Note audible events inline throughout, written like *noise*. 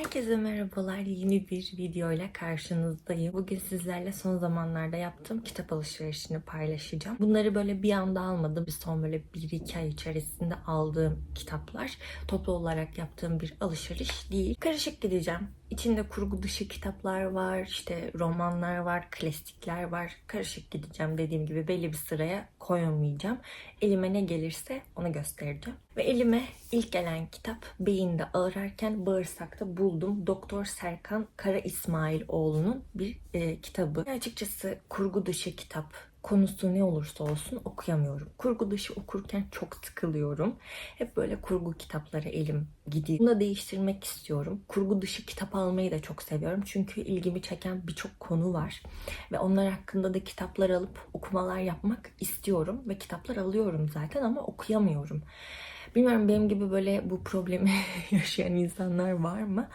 Herkese merhabalar. Yeni bir video ile karşınızdayım. Bugün sizlerle son zamanlarda yaptığım kitap alışverişini paylaşacağım. Bunları böyle bir anda almadım. Bir son böyle 1-2 ay içerisinde aldığım kitaplar. Toplu olarak yaptığım bir alışveriş değil. Karışık gideceğim. İçinde kurgu dışı kitaplar var, işte romanlar var, klasikler var. Karışık gideceğim dediğim gibi belli bir sıraya koyamayacağım. Elime ne gelirse onu göstereceğim. Ve elime ilk gelen kitap Beyinde Ağırarken Bağırsak'ta buldum. Doktor Serkan Kara İsmailoğlu'nun bir e, kitabı. Açıkçası kurgu dışı kitap konusu ne olursa olsun okuyamıyorum. Kurgu dışı okurken çok sıkılıyorum. Hep böyle kurgu kitaplara elim gidiyor. Bunu da değiştirmek istiyorum. Kurgu dışı kitap almayı da çok seviyorum. Çünkü ilgimi çeken birçok konu var. Ve onlar hakkında da kitaplar alıp okumalar yapmak istiyorum. Ve kitaplar alıyorum zaten ama okuyamıyorum. Bilmiyorum benim gibi böyle bu problemi *laughs* yaşayan insanlar var mı?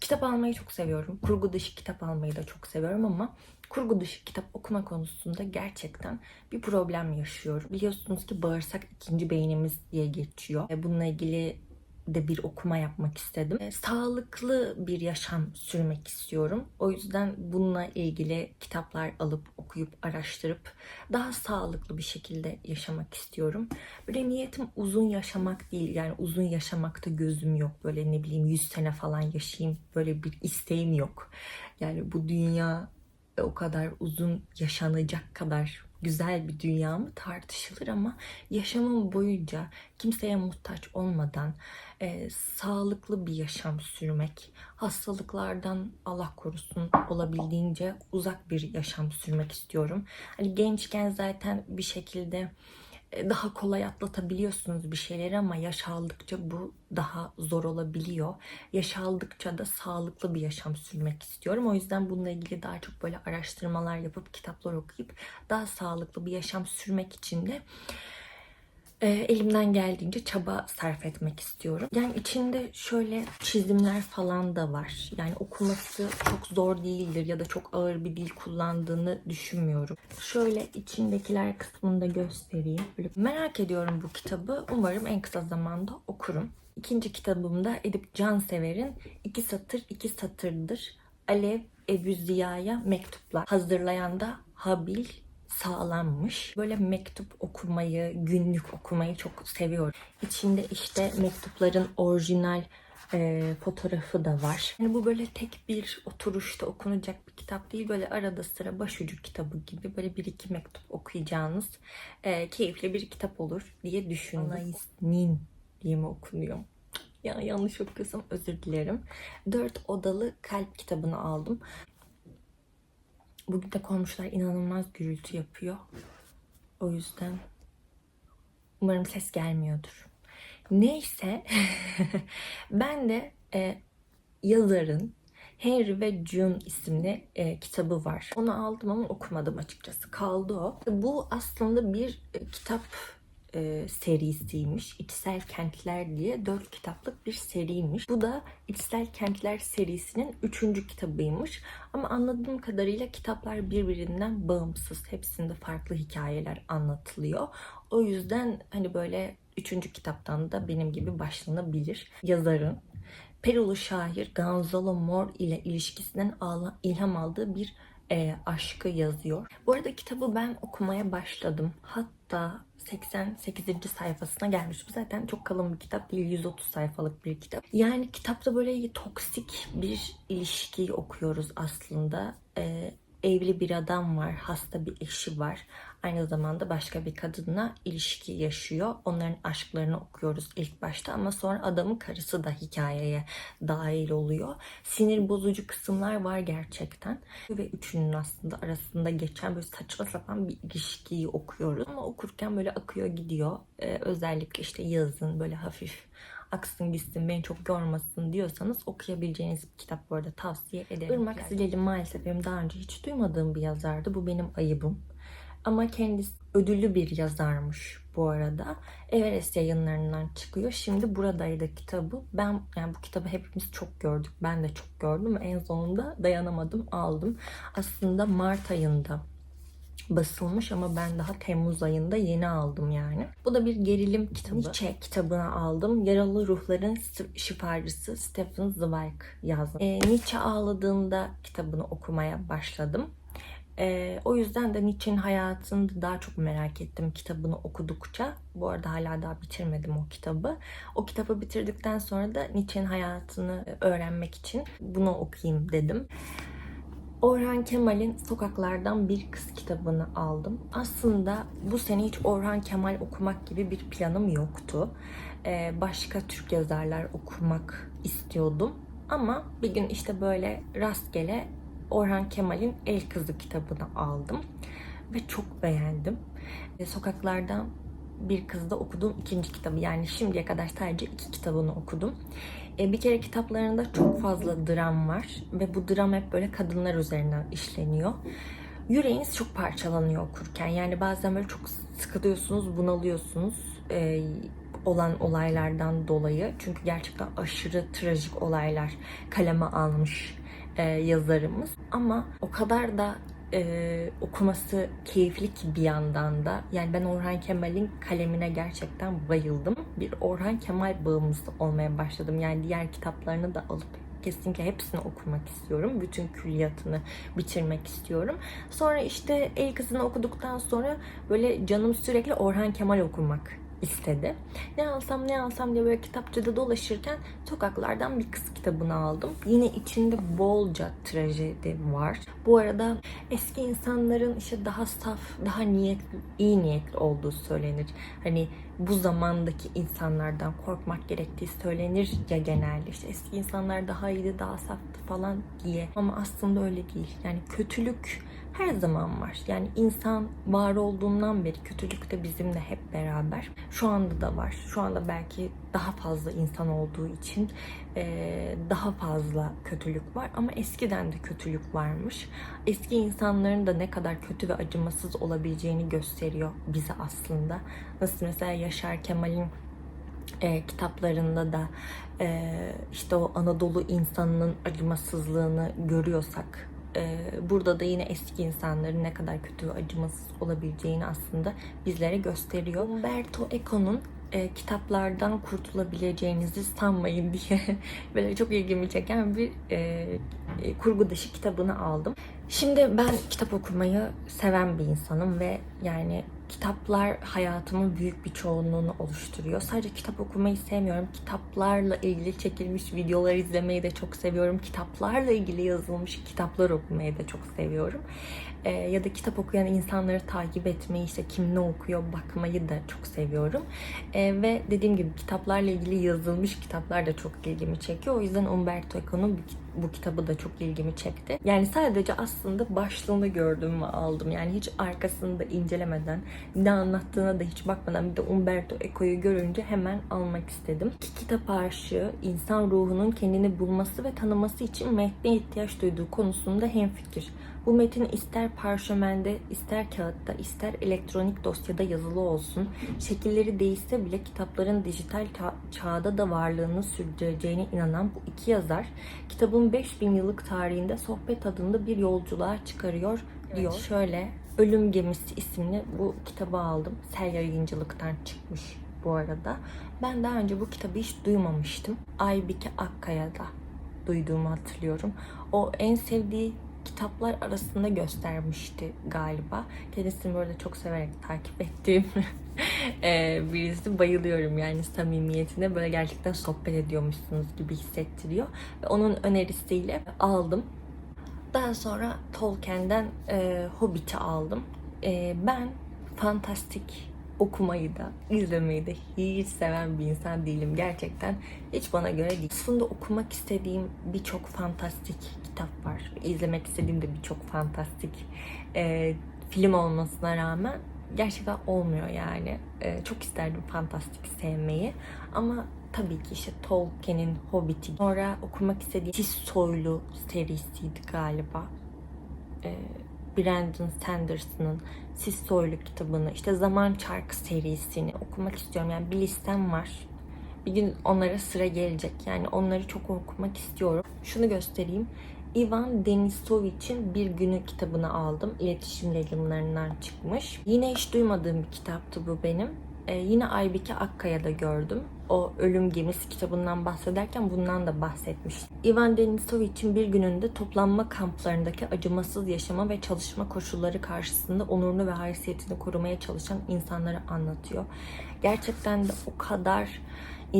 Kitap almayı çok seviyorum. Kurgu dışı kitap almayı da çok seviyorum ama kurgu dışı kitap okuma konusunda gerçekten bir problem yaşıyorum. Biliyorsunuz ki bağırsak ikinci beynimiz diye geçiyor. E, Bununla ilgili de bir okuma yapmak istedim. E, sağlıklı bir yaşam sürmek istiyorum. O yüzden bununla ilgili kitaplar alıp okuyup araştırıp daha sağlıklı bir şekilde yaşamak istiyorum. Böyle niyetim uzun yaşamak değil. Yani uzun yaşamakta gözüm yok. Böyle ne bileyim 100 sene falan yaşayayım. Böyle bir isteğim yok. Yani bu dünya o kadar uzun yaşanacak kadar güzel bir dünya mı tartışılır ama yaşamım boyunca kimseye muhtaç olmadan e, sağlıklı bir yaşam sürmek, hastalıklardan Allah korusun olabildiğince uzak bir yaşam sürmek istiyorum. Hani gençken zaten bir şekilde daha kolay atlatabiliyorsunuz bir şeyleri ama yaş aldıkça bu daha zor olabiliyor. Yaş aldıkça da sağlıklı bir yaşam sürmek istiyorum. O yüzden bununla ilgili daha çok böyle araştırmalar yapıp kitaplar okuyup daha sağlıklı bir yaşam sürmek için de e, elimden geldiğince çaba sarf etmek istiyorum. Yani içinde şöyle çizimler falan da var. Yani okuması çok zor değildir ya da çok ağır bir dil kullandığını düşünmüyorum. Şöyle içindekiler kısmını da göstereyim. Böyle merak ediyorum bu kitabı. Umarım en kısa zamanda okurum. İkinci kitabımda Edip Cansever'in iki satır iki satırdır Alev Ebu Ziya'ya mektuplar. Hazırlayan da Habil sağlanmış. Böyle mektup okumayı, günlük okumayı çok seviyorum. İçinde işte mektupların orijinal e, fotoğrafı da var. Yani bu böyle tek bir oturuşta okunacak bir kitap değil. Böyle arada sıra başucu kitabı gibi böyle bir iki mektup okuyacağınız e, keyifli bir kitap olur diye düşündüm. Nin diye mi okunuyor? Ya yanlış okuyorsam özür dilerim. Dört odalı kalp kitabını aldım. Bugün de komşular inanılmaz gürültü yapıyor. O yüzden umarım ses gelmiyordur. Neyse *laughs* ben de e, yazarın Henry ve June isimli e, kitabı var. Onu aldım ama okumadım açıkçası. Kaldı o. Bu aslında bir e, kitap e, serisiymiş. İçsel Kentler diye dört kitaplık bir seriymiş. Bu da İçsel Kentler serisinin üçüncü kitabıymış. Ama anladığım kadarıyla kitaplar birbirinden bağımsız. Hepsinde farklı hikayeler anlatılıyor. O yüzden hani böyle üçüncü kitaptan da benim gibi başlanabilir. Yazarın Perulu şair Gonzalo Mor ile ilişkisinden ilham aldığı bir e, aşkı yazıyor. Bu arada kitabı ben okumaya başladım. Hatta 88. sayfasına gelmiş. Bu zaten çok kalın bir kitap değil. 130 sayfalık bir kitap. Yani kitapta böyle toksik bir ilişkiyi okuyoruz aslında. Ee, evli bir adam var, hasta bir eşi var. Aynı zamanda başka bir kadınla ilişki yaşıyor. Onların aşklarını okuyoruz ilk başta ama sonra adamın karısı da hikayeye dahil oluyor. Sinir bozucu kısımlar var gerçekten. Ve üçünün aslında arasında geçen böyle saçma sapan bir ilişkiyi okuyoruz. Ama okurken böyle akıyor gidiyor. Ee, özellikle işte yazın böyle hafif aksın gitsin beni çok yormasın diyorsanız okuyabileceğiniz bir kitap bu arada tavsiye ederim. Irmak Zileli maalesef benim daha önce hiç duymadığım bir yazardı. Bu benim ayıbım. Ama kendisi ödüllü bir yazarmış bu arada. Everest yayınlarından çıkıyor. Şimdi buradaydı kitabı. Ben yani bu kitabı hepimiz çok gördük. Ben de çok gördüm. En sonunda dayanamadım aldım. Aslında Mart ayında basılmış ama ben daha Temmuz ayında yeni aldım yani. Bu da bir gerilim kitabı. Nietzsche kitabını aldım. Yaralı Ruhların Şifacısı Stephen Zweig yazdı. E, Nietzsche ağladığında kitabını okumaya başladım. Ee, o yüzden de Nietzsche'nin hayatını daha çok merak ettim kitabını okudukça. Bu arada hala daha bitirmedim o kitabı. O kitabı bitirdikten sonra da Nietzsche'nin hayatını öğrenmek için bunu okuyayım dedim. Orhan Kemal'in Sokaklardan Bir Kız kitabını aldım. Aslında bu sene hiç Orhan Kemal okumak gibi bir planım yoktu. Ee, başka Türk yazarlar okumak istiyordum. Ama bir gün işte böyle rastgele Orhan Kemal'in El Kızı kitabını aldım. Ve çok beğendim. Ee, Sokaklardan bir kızda okuduğum ikinci kitabı. Yani şimdiye kadar sadece iki kitabını okudum. E, bir kere kitaplarında çok fazla dram var ve bu dram hep böyle kadınlar üzerinden işleniyor. Yüreğiniz çok parçalanıyor okurken. Yani bazen böyle çok sıkılıyorsunuz, bunalıyorsunuz e, olan olaylardan dolayı. Çünkü gerçekten aşırı trajik olaylar kaleme almış e, yazarımız. Ama o kadar da e, okuması keyifli ki bir yandan da. Yani ben Orhan Kemal'in kalemine gerçekten bayıldım. Bir Orhan Kemal bağımlısı olmaya başladım. Yani diğer kitaplarını da alıp kesinlikle hepsini okumak istiyorum. Bütün külliyatını bitirmek istiyorum. Sonra işte El Kızı'nı okuduktan sonra böyle canım sürekli Orhan Kemal okumak istedi. Ne alsam ne alsam diye böyle kitapçıda dolaşırken sokaklardan bir kız kitabını aldım. Yine içinde bolca trajedi var. Bu arada eski insanların işte daha saf, daha niyetli, iyi niyetli olduğu söylenir. Hani bu zamandaki insanlardan korkmak gerektiği söylenir ya genelde. İşte eski insanlar daha iyiydi, daha saftı falan diye. Ama aslında öyle değil. Yani kötülük her zaman var. Yani insan var olduğundan beri kötülük de bizimle hep beraber. Şu anda da var. Şu anda belki daha fazla insan olduğu için daha fazla kötülük var. Ama eskiden de kötülük varmış. Eski insanların da ne kadar kötü ve acımasız olabileceğini gösteriyor bize aslında. Nasıl mesela Yaşar Kemal'in e, kitaplarında da e, işte o Anadolu insanının acımasızlığını görüyorsak e, burada da yine eski insanların ne kadar kötü ve acımasız olabileceğini aslında bizlere gösteriyor. Umberto Eco'nun e, kitaplardan kurtulabileceğinizi sanmayın diye *laughs* böyle çok ilgimi çeken bir e, e, kurgu dışı kitabını aldım. Şimdi ben kitap okumayı seven bir insanım ve yani kitaplar hayatımın büyük bir çoğunluğunu oluşturuyor. Sadece kitap okumayı sevmiyorum. Kitaplarla ilgili çekilmiş videolar izlemeyi de çok seviyorum. Kitaplarla ilgili yazılmış kitaplar okumayı da çok seviyorum. Ee, ya da kitap okuyan insanları takip etmeyi, işte kim ne okuyor bakmayı da çok seviyorum. Ee, ve dediğim gibi kitaplarla ilgili yazılmış kitaplar da çok ilgimi çekiyor. O yüzden Umberto Eco'nun bu kitabı da çok ilgimi çekti. Yani sadece aslında başlığını gördüm ve aldım. Yani hiç arkasını da incelemeden, ne anlattığına da hiç bakmadan bir de Umberto Eco'yu görünce hemen almak istedim. İki kitap aşığı insan ruhunun kendini bulması ve tanıması için metne ihtiyaç duyduğu konusunda hemfikir. Bu metin ister parşömende, ister kağıtta, ister elektronik dosyada yazılı olsun. Şekilleri değişse bile kitapların dijital çağda da varlığını sürdüreceğine inanan bu iki yazar, kitabın 5000 yıllık tarihinde sohbet adında bir yolculuğa çıkarıyor diyor. Evet. Şöyle, Ölüm Gemisi isimli bu kitabı aldım. Sel yayıncılıktan çıkmış bu arada. Ben daha önce bu kitabı hiç duymamıştım. Aybike Akkaya'da duyduğumu hatırlıyorum. O en sevdiği kitaplar arasında göstermişti galiba. Kendisini böyle çok severek takip ettiğim *laughs* e, birisi bayılıyorum yani samimiyetine böyle gerçekten sohbet ediyormuşsunuz gibi hissettiriyor. Onun önerisiyle aldım. Daha sonra Tolkien'den e, Hobbit'i aldım. E, ben fantastik okumayı da, izlemeyi de hiç seven bir insan değilim. Gerçekten hiç bana göre değil. Aslında okumak istediğim birçok fantastik kitap var. İzlemek istediğim de birçok fantastik e, film olmasına rağmen gerçekten olmuyor yani. E, çok isterdim fantastik sevmeyi. Ama tabii ki işte Tolkien'in Hobbit'i. Sonra okumak istediğim Sis Soylu serisiydi galiba. E, Brandon Sanderson'ın Sis Soylu kitabını, işte Zaman Çarkı serisini okumak istiyorum. Yani bir listem var. Bir gün onlara sıra gelecek. Yani onları çok okumak istiyorum. Şunu göstereyim. Ivan Denisovic'in Bir Günü kitabını aldım. İletişim yayınlarından çıkmış. Yine hiç duymadığım bir kitaptı bu benim. Ee, yine Aybike Akkaya'da gördüm. O Ölüm Gemisi kitabından bahsederken bundan da bahsetmiş. Ivan Denisovic'in bir gününde toplanma kamplarındaki acımasız yaşama ve çalışma koşulları karşısında onurunu ve haysiyetini korumaya çalışan insanları anlatıyor. Gerçekten de o kadar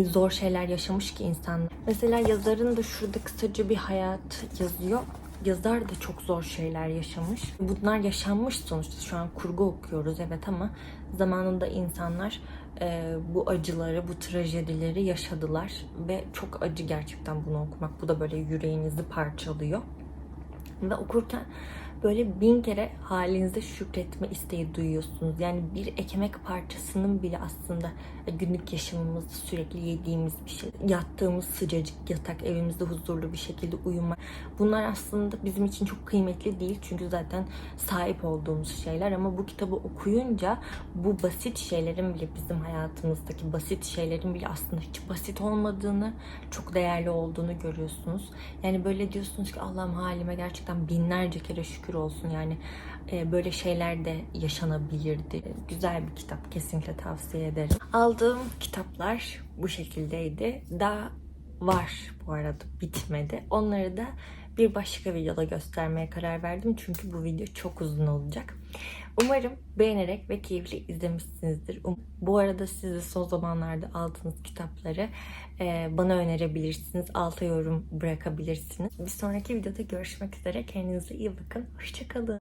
zor şeyler yaşamış ki insan. Mesela yazarın da şurada kısaca bir hayat yazıyor. Yazar da çok zor şeyler yaşamış. Bunlar yaşanmış sonuçta. Şu an kurgu okuyoruz evet ama zamanında insanlar e, bu acıları, bu trajedileri yaşadılar ve çok acı gerçekten bunu okumak. Bu da böyle yüreğinizi parçalıyor. Ve okurken böyle bin kere halinize şükretme isteği duyuyorsunuz. Yani bir ekmek parçasının bile aslında günlük yaşamımızda sürekli yediğimiz bir şey. Yattığımız sıcacık yatak, evimizde huzurlu bir şekilde uyumak. Bunlar aslında bizim için çok kıymetli değil. Çünkü zaten sahip olduğumuz şeyler. Ama bu kitabı okuyunca bu basit şeylerin bile bizim hayatımızdaki basit şeylerin bile aslında hiç basit olmadığını, çok değerli olduğunu görüyorsunuz. Yani böyle diyorsunuz ki Allah'ım halime gerçekten binlerce kere şükür olsun. Yani e, böyle şeyler de yaşanabilirdi. Güzel bir kitap. Kesinlikle tavsiye ederim. Aldığım kitaplar bu şekildeydi. Daha var bu arada bitmedi. Onları da bir başka videoda göstermeye karar verdim. Çünkü bu video çok uzun olacak. Umarım beğenerek ve keyifli izlemişsinizdir. Um- Bu arada siz de son zamanlarda aldığınız kitapları e, bana önerebilirsiniz. Alta yorum bırakabilirsiniz. Bir sonraki videoda görüşmek üzere. Kendinize iyi bakın. Hoşçakalın.